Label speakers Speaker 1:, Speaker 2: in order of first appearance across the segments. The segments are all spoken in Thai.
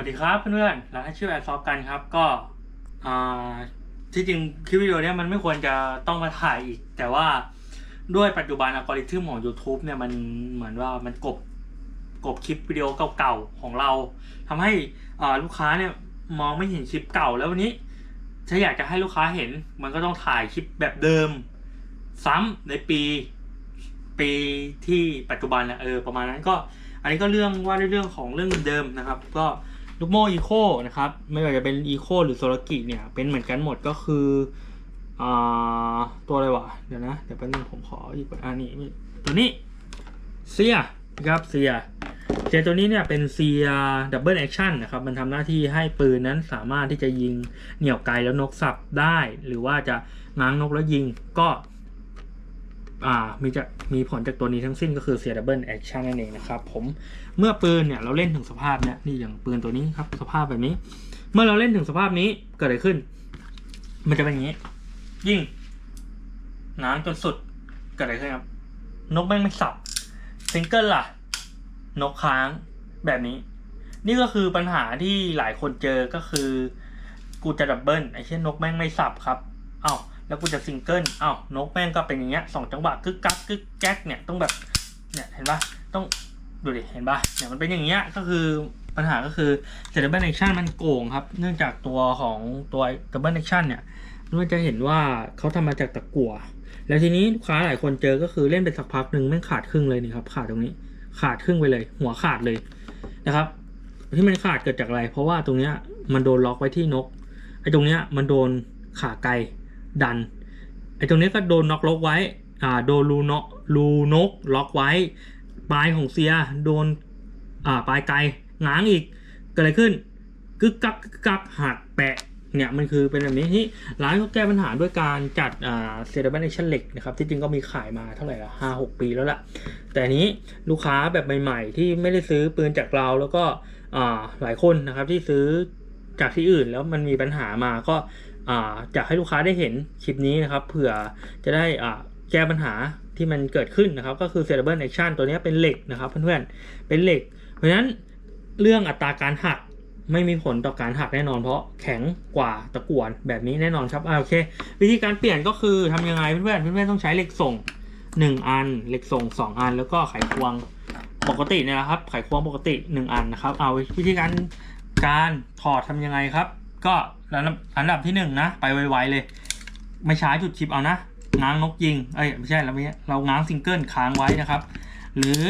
Speaker 1: วัสดีครับเพื่อนๆเราให้ชื่อแอดซอฟกันครับ ก็ที่จริงคลิปวิดีโอเนี้ยมันไม่ควรจะต้องมาถ่ายอีก แต่ว่าด้วยปัจจุบันอัลกอริทึมของ YouTube เนี่ยมันเหมือนว่ามันกบกบคลิปวิดีโอเก่าๆของเราทำให้ลูกค้าเนี่ยมองไม่เห็นคลิปเก่าแล้ววันนี้ ถ้าอยากจะให้ลูกค้าเห็น มันก็ต้องถ่ายคลิปแบบเดิม ซ้ำในปีปีที่ปัจจุบันนะเออประมาณนั้นก็ อันนี้ก็เรื่องว่าด้วยเรื่องของเรื่องเดิมนะครับ ก็ ลูกโม่อีโคนะครับ ไม่ว่าจะเป็นอีโคหรือโซลากิเนี่ย เป็นเหมือนกันหมดก็คืออ่าตัวอะไรวะ เดี๋ยวนะ เดี๋ยวแป๊บนึงผมขออีกอันนี้ ตัวนี้เซียนะครับเซียเซียตัวนี้เนี่ยเป็นเซียดับเบิลแอคชั่นนะครับ มันทำหน้าที่ให้ปืนนั้นสามารถที่จะยิงเหนี่ยวไกลแล้วนกสับได้ หรือว่าจะง้างนกแล้วยิงก็ มีจะมีผลจากตัวนี้ทั้งสิ้นก็คือ Sear Double Action นั่นเองนะครับผมเมื่อปืนเนี่ยเราเล่นถึงสภาพเนี่ยนี่อย่างปืนตัวนี้ครับสภาพแบบนี้ เมื่อเราเล่นถึงสภาพนี้เกิดอะไรขึ้น มันจะเป็นอย่างนี้ ยิงง้างจนสุดเกิดอะไรขึ้นครับ นกแม่งไม่สับซิงเกิลล่ะ นกค้างแบบนี้ นี่ก็คือปัญหาที่หลายคนเจอก็คือ กูจะดับเบิลไอ้เช่นนกแม่งไม่สับครับเอ้า แล้วกูจะซิงเกิลเอ้านกแม่งก็เป็นอย่างเงี้ยสองจังหวะกึกกักกึกแก๊กเนี่ยต้องแบบเนี่ยเห็นปะต้องดูดิเห็นปะเนี่ยมันเป็นอย่างเงี้ยก็คือปัญหาก็คือเซตดับเบิลแอคชั่นมันโกงครับ เนื่องจากตัวของตัวเดับเบิลแอคชั่นเนี่ยมันจะเห็นว่าเขาทำมาจากตะกั่วแล้วทีนี้ลูกค้าหลายคนเจอก็คือเล่นไปสักพักหนึ่งแม่งขาดครึ่งเลยนี่ครับขาดตรงนี้ขาดครึ่งไปเลย หัวขาดเลยนะครับ ที่มันขาดเกิดจากอะไร เพราะว่าตรงเนี้ยมันโดนล็อกไว้ที่นกไอ้ตรงเนี้ยมันโดนขาไกล ดันไอ้ตรงนี้ก็โดนน็อกล็อกไว้อ่าโดนรูนกรูนกล็อกไว้ ปลายของเซียโดนอ่าปลายไกลง้างอีกเกิดอะไรขึ้นกึกกักกักหักแปะเนี่ยมันคือเป็นแบบนี้ที่ร้านเขาแก้ปัญหาด้วยการจัดอ่าเซรามิกชั่นเหล็กนะครับที่จริงก็มีขายมาเท่าไหร่ละห้าหกปีแล้วล่ะ แต่นนี้ลูกค้าแบบใหม่ ๆ ที่ไม่ได้ซื้อปืนจากเราแล้วก็อ่าหลายคนนะครับที่ซื้อจากที่อื่นแล้วมันมีปัญหามาก็ อยากให้ลูกค้าได้เห็นคลิปนี้นะครับ เผื่อจะได้แก้ปัญหาที่มันเกิดขึ้นนะครับ ก็คือ s e r a b l e Action ตัวนี้เป็นเหล็กนะครับเพื่อนๆ เป็นเหล็ก เพราะฉะนั้นเรื่องอัตราการหักไม่มีผลต่อการหักแน่นอนเพราะแข็งกว่าตะกั่วแบบนี้แน่นอนครับอ่าโอเค วิธีการเปลี่ยนก็คือทำยังไงเพื่อนๆเพื่อนๆต้องใช้เหล็กส่ง 1 อัน เหล็กส่ง 2 อัน แล้วก็ไขควงปกติเนี่ยนะครับไขควงปกติ 1 อันนะครับ เอาวิธีการการถอดทำยังไงครับ ก็ อันดับอันดับที่หนึ่งนะ ไปไวๆเลย ไม่ช้าจุดชิปเอานะง้างนกยิง เอ้ยไม่ใช่เราไม่เราง้างซิงเกิลค้างไว้นะครับ หรือ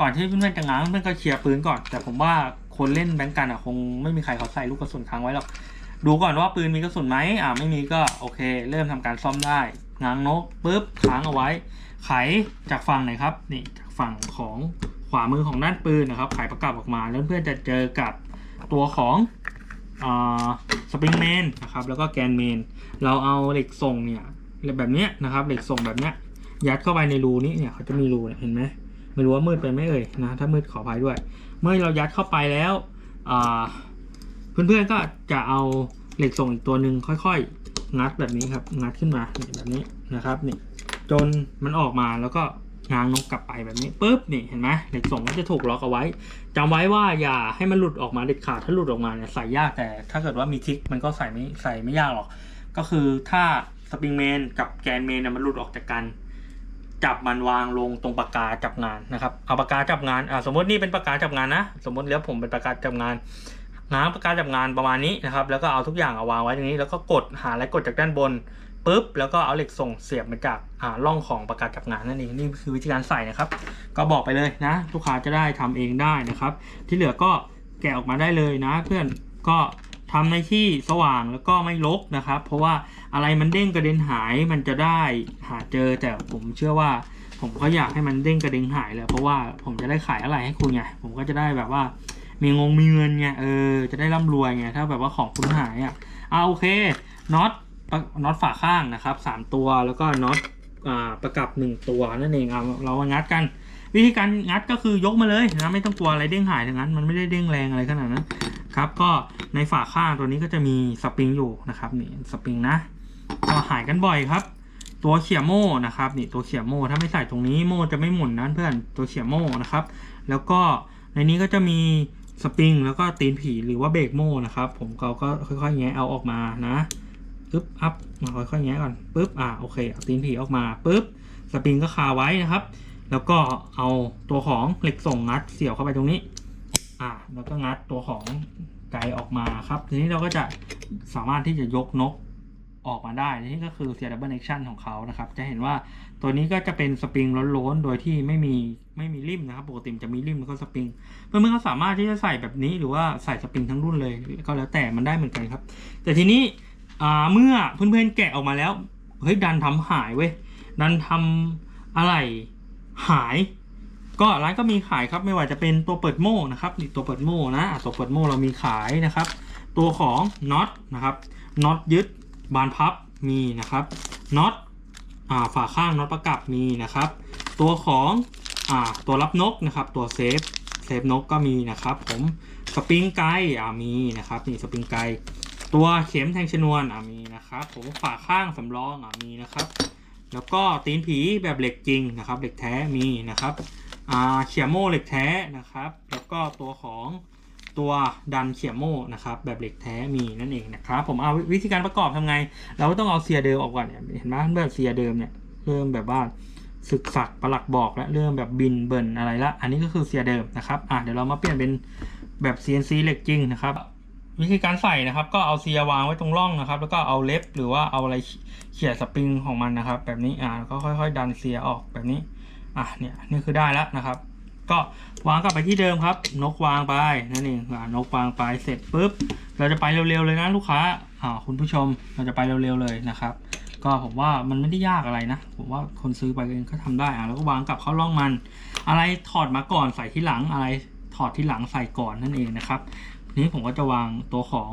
Speaker 1: ก่อนที่เพื่อนๆจะง้างเพื่อนก็เคลียร์ปืนก่อน แต่ผมว่าคนเล่นแบงก์กันอะคงไม่มีใครเขาใส่ลูกกระสุนค้างไว้หรอก ดูก่อนว่าปืนมีกระสุนไหมอ่าไม่มีก็โอเค เริ่มทำการซ่อมได้ง้างนกปุ๊บค้างเอาไว้ ไขจากฝั่งไหนครับ นี่จากฝั่งของขวามือของด้านปืนนะครับ ไขประกับออกมาแล้วเพื่อนจะเจอกับตัวของ สปริงเมนนะครับแล้วก็แกนเมน เราเอาเหล็กส่งเนี่ยแบบนี้นะครับเหล็กส่งแบบนี้ยัดเข้าไปในรูนี้เนี่ยเขาจะมีรูเห็นไหมไม่รู้ว่ามืดไปไหมเอ่ยนะถ้ามืดขออภัยด้วย เมื่อเรายัดเข้าไปแล้วเพื่อนๆก็จะเอาเหล็กส่งอีกตัวหนึ่งค่อยๆ งัดแบบนี้ครับงัดขึ้นมาแบบนี้นะครับนี่จนมันออกมาแล้วก็ ง้างนกกลับไปแบบนี้ปุ๊บนี่เห็นไหมเหล็กส่งก็จะถูกล็อกเอาไว้จำไว้ว่าอย่าให้มันหลุดออกมาเด็ดขาดถ้าหลุดออกมาเนี่ยใส่ยากแต่ถ้าเกิดว่ามีทิกมันก็ใส่ไม่ใส่ไม่ยากหรอก ก็คือถ้าสปริงเมนกับแกนเมนเนี่ยมันหลุดออกจากกัน จับมันวางลงตรงปากกาจับงานนะครับเอาปากกาจับงานอ่าสมมตินี่เป็นปากกาจับงานนะ สมมติแล้วผมเป็นปากกาจับงานง้างปากกาจับงานประมาณนี้นะครับแล้วก็เอาทุกอย่างเอาวางไว้ตรงนี้ แล้วก็กดหาอะไรกดจากด้านบน ปุ๊บแล้วก็เอาเหล็กส่งเสียบมาจากอ่าร่องของประกาศจับงานนั่นเองนี่คือวิธีการใส่นะครับ ก็บอกไปเลยนะ ลูกค้าจะได้ทำเองได้นะครับ ที่เหลือก็แกะออกมาได้เลยนะ เพื่อนก็ทำในที่สว่างแล้วก็ไม่รกนะครับ เพราะว่าอะไรมันเด้งกระเด็นหายมันจะได้หาเจอแต่ผมเชื่อว่า ผมก็อยากให้มันเด้งกระเด็นหายเลยเพราะว่าผมจะได้ขายอะไรให้คุณไงผมก็จะได้แบบว่ามีงงมีเงินไงเออจะได้ร่ำรวยไงถ้าแบบว่าของคุณหายอะเอาโอเคน็อต น็อตฝาข้างนะครับสามตัวแล้วก็น็อตประกับหนึ่งตัวนั่นเองเอาเรางัดกัน วิธีการงัดก็คือยกมาเลยนะไม่ต้องกลัวอะไรเด้งหายทั้งนั้น มันไม่ได้เด้งแรงอะไรขนาดนั้นครับก็ในฝาข้างตัวนี้ก็จะมีสปริงอยู่นะครับนี่สปริงนะก็หายกันบ่อยครับ ตัวเขี่ยโม่นะครับนี่ตัวเขี่ยโม่ถ้าไม่ใส่ตรงนี้โม่จะไม่หมุนนะเพื่อนตัวเขี่ยโม่นะครับ แล้วก็ในนี้ก็จะมีสปริงแล้วก็ตีนผีหรือว่าเบรกโม่นะครับ ผมก็ก็ค่อยๆแงะเอาออกมานะ ปึ๊บอัพมาค่อยๆแงะก่อนปึ๊บอ่าโอเคเอาตีนผีออกมาปึ๊บสปริงก็คาไว้นะครับ แล้วก็เอาตัวของเหล็กส่งงัดเสียบเข้าไปตรงนี้ อ่า แล้วก็งัดตัวของไกออกมาครับ ทีนี้เราก็จะสามารถที่จะยกนกออกมาได้ นี่ก็คือเสียดับเบิลแอคชั่นของเขานะครับ จะเห็นว่าตัวนี้ก็จะเป็นสปริงล้นๆ โดยที่ไม่มีไม่มีริมนะครับ ปกติจะมีริมแล้วก็สปริง เพื่อนๆก็สามารถที่จะใส่แบบนี้หรือว่าใส่สปริงทั้งรุ่นเลยก็แล้วแต่มันได้เหมือนกันครับ แต่ทีนี้ อ่าเมื่อเพื่อนๆแกะออกมาแล้วเฮ้ยดันทำหายเว้ยดันทำอะไรหาย ก็ร้านก็มีขายครับไม่ว่าจะเป็นตัวเปิดโม่นะครับนี่ตัวเปิดโม่นะตัวเปิดโม่เรามีขายนะครับ ตัวของน็อตนะครับน็อตยึดบานพับมีนะครับน็อตฝาข้างน็อตประกับมีนะครับ ตัวของอตัวรับนกนะครับ ตัวเซฟเซฟนกก็มีนะครับ ผมสปริงไกอ่ามีนะครับนี่สปริงไก ตัวเข็มแทงชนวนอ่ามีนะครับผมฝาข้างสำรองอ่ามีนะครับ แล้วก็ตีนผีแบบเหล็กจริงนะครับ เหล็กแท้มีนะครับอ่าเขียโม่เหล็กแท้นะครับ แล้วก็ตัวของตัวดันเขียโม่นะครับแบบเหล็กแท้มีนั่นเองนะครับผมเอาวิธีการประกอบทำไง เราก็ต้องเอาเสียเดิมออกก่อนเนี่ยเห็นไหมแบบเสียเดิมเนี่ยเริ่มแบบว่าสึกสักประหลักบอกแล้วเริ่มแบบบินเบิ่นอะไรละ อันนี้ก็คือเสียเดิมนะครับอะเดี๋ยวเรามาเปลี่ยนเป็นแบบ CNC เหล็กจริงนะครับ วิธีการใส่นะครับ ก็เอาเสียวางไว้ตรงร่องนะครับ แล้วก็เอาเล็บหรือว่าเอาอะไรเขี่ยสปริงของมันนะครับ แบบนี้อ่าก็ค่อย ๆ ดันเสียออกแบบนี้อะเนี่ยนี่คือได้แล้วนะครับ ก็วางกลับไปที่เดิมครับ นกวางไปนั่นเองอ่านกวางไปเสร็จปุ๊บเราจะไปเร็วๆเลยนะลูกค้าอ่าคุณผู้ชมเราจะไปเร็วๆเลยนะครับ ก็ผมว่ามันไม่ได้ยากอะไรนะผมว่าคนซื้อไปเองก็ทำได้อะแล้วก็วางกลับเข้าร่องมัน อะไรถอดมาก่อนใส่ที่หลังอะไรถอดที่หลังใส่ก่อนนั่นเองนะครับ นี้ผมก็จะวางตัวของ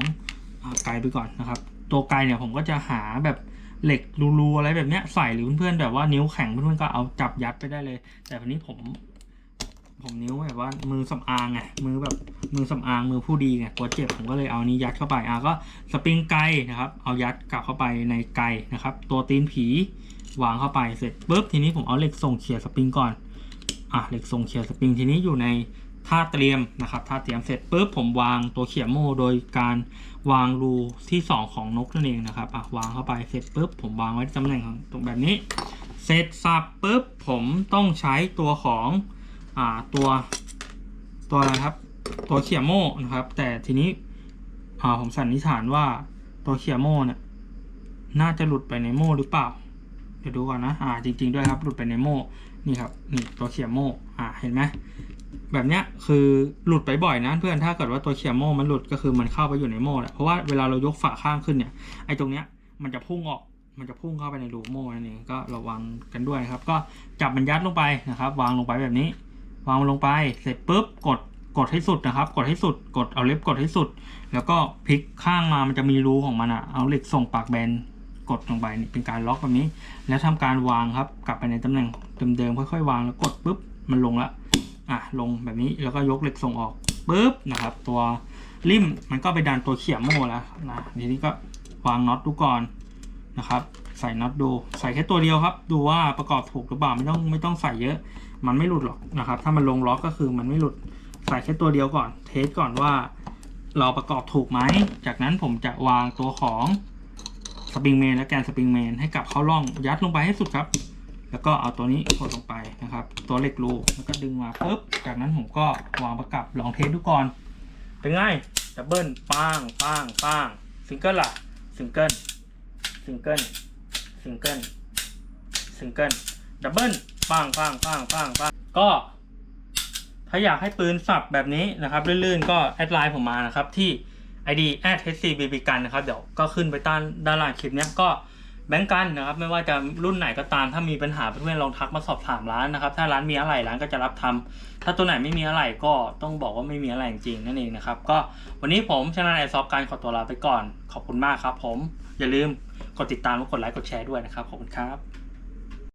Speaker 1: ไกลไปก่อนนะครับ ตัวไกลเนี่ยผมก็จะหาแบบเหล็กรูๆอะไรแบบเนี้ยใส่หรือเพื่อนๆแบบว่านิ้วแข็งเพื่อนๆก็เอาจับยัดไปได้เลย แต่วันนี้ผม ผมนิ้วแบบว่ามือสำอางไงมือแบบมือสำอางมือผู้ดีไงกลัวเจ็บผมก็เลยเอานี้ยัดเข้าไปอะก็สปริงไกนะครับ เอายัดกลับเข้าไปในไกนะครับ ตัวตีนผีวางเข้าไปเสร็จปุ๊บทีนี้ผมเอาเหล็กส่งเขี่ยสปริงก่อนอะเหล็กส่งเขี่ยสปริงทีนี้อยู่ใน ท่าเตรียมนะครับท่าเตรียมเสร็จปุ๊บผมวางตัวเขี่ยโม่โดยการวางรูที่ 2 ของนกนั่นเองนะครับอะวางเข้าไปเสร็จปุ๊บผมวางไว้ตำแหน่งของตรงแบบนี้ เสร็จสับปุ๊บผมต้องใช้ตัวของอ่าตัวตัวอะไรครับ ตัวเขี่ยโม่นะครับ แต่ทีนี้อ่าผมสันนิษฐานว่าตัวเขี่ยโม่เนี่ยน่าจะหลุดไปในโม่หรือเปล่า เดี๋ยวดูก่อนนะ อ่า จริง ๆ ด้วยครับ หลุดไปในโม่ นี่ครับ นี่ตัวเขี่ยโม่ อ่า เห็นไหม แบบเนี้ยคือหลุดไปบ่อยนะเพื่อนถ้าเกิดว่าตัวเขี่ยโม่มันหลุดก็คือมันเข้าไปอยู่ในโม่แหละเพราะว่าเวลาเรายกฝาข้างขึ้นเนี่ยไอ้ตรงเนี้ยมันจะพุ่งออกมันจะพุ่งเข้าไปในรูโม่นั่นเองก็ระวังกันด้วยครับ ก็จับมันยัดลงไปนะครับ วางลงไปแบบนี้ วางมันลงไปเสร็จปุ๊บกดกดให้สุดนะครับ กดให้สุด กดเอาเล็บกดให้สุด แล้วก็พลิกข้างมามันจะมีรูของมันอะเอาเหล็กส่งปากแบนกดลงไปนี่เป็นการล็อกแบบนี้ แล้วทำการวางครับ กลับไปในตำแหน่งเดิมๆค่อยๆวางแล้วกดปุ๊บมันลงละ อะลงแบบนี้แล้วก็ยกเหล็กส่งออกปุ๊บนะครับ ตัวริมมันก็ไปดันตัวเขี่ยโม่แล้วนะทีนี้ก็วางน็อตดูก่อนนะครับ ใส่น็อตดู ใส่แค่ตัวเดียวครับ ดูว่าประกอบถูกหรือเปล่าไม่ต้องไม่ต้องใส่เยอะ มันไม่หลุดหรอกนะครับ ถ้ามันลงล็อกก็คือมันไม่หลุดใส่แค่ตัวเดียวก่อน เทสก่อนว่า เราประกอบถูกไหมจากนั้นผมจะวางตัวของสปริงเมนและแกนสปริงเมนให้กลับเข้าร่องยัดลงไปให้สุดครับ แล้วก็เอาตัวนี้กดลงไปนะครับ ตัวเหล็กรูแล้วก็ดึงมาปุ๊บ จากนั้นผมก็วางประกับลองเทสดูก่อน เป็นไงดับเบิลป้างป้างป้างซิงเกิลล่ะซิงเกิลซิงเกิลซิงเกิลซิงเกิลดับเบิลปังปังปังปังปังก็ถ้าอยากให้ปืนสับแบบนี้นะครับลื่นๆก็แอดไลน์ผมมานะครับที่ ID at hcbb กันนะครับ เดี๋ยวก็ขึ้นไปด้านด้านล่างคลิปนี้ก็ แบงก์กันนะครับไม่ว่าจะรุ่นไหนก็ตามถ้ามีปัญหาเพื่อนๆลองทักมาสอบถามร้านนะครับ ถ้าร้านมีอะไรร้านก็จะรับทำถ้าตัวไหนไม่มีอะไรก็ต้องบอกว่าไม่มีอะไรจริงนั่นเองนะครับก็วันนี้ผมชนะไอซอฟการขอตัวลาไปก่อนขอบคุณมากครับ ผมอย่าลืมกดติดตามกดไลค์กดแชร์ด้วยนะครับขอบคุณครับ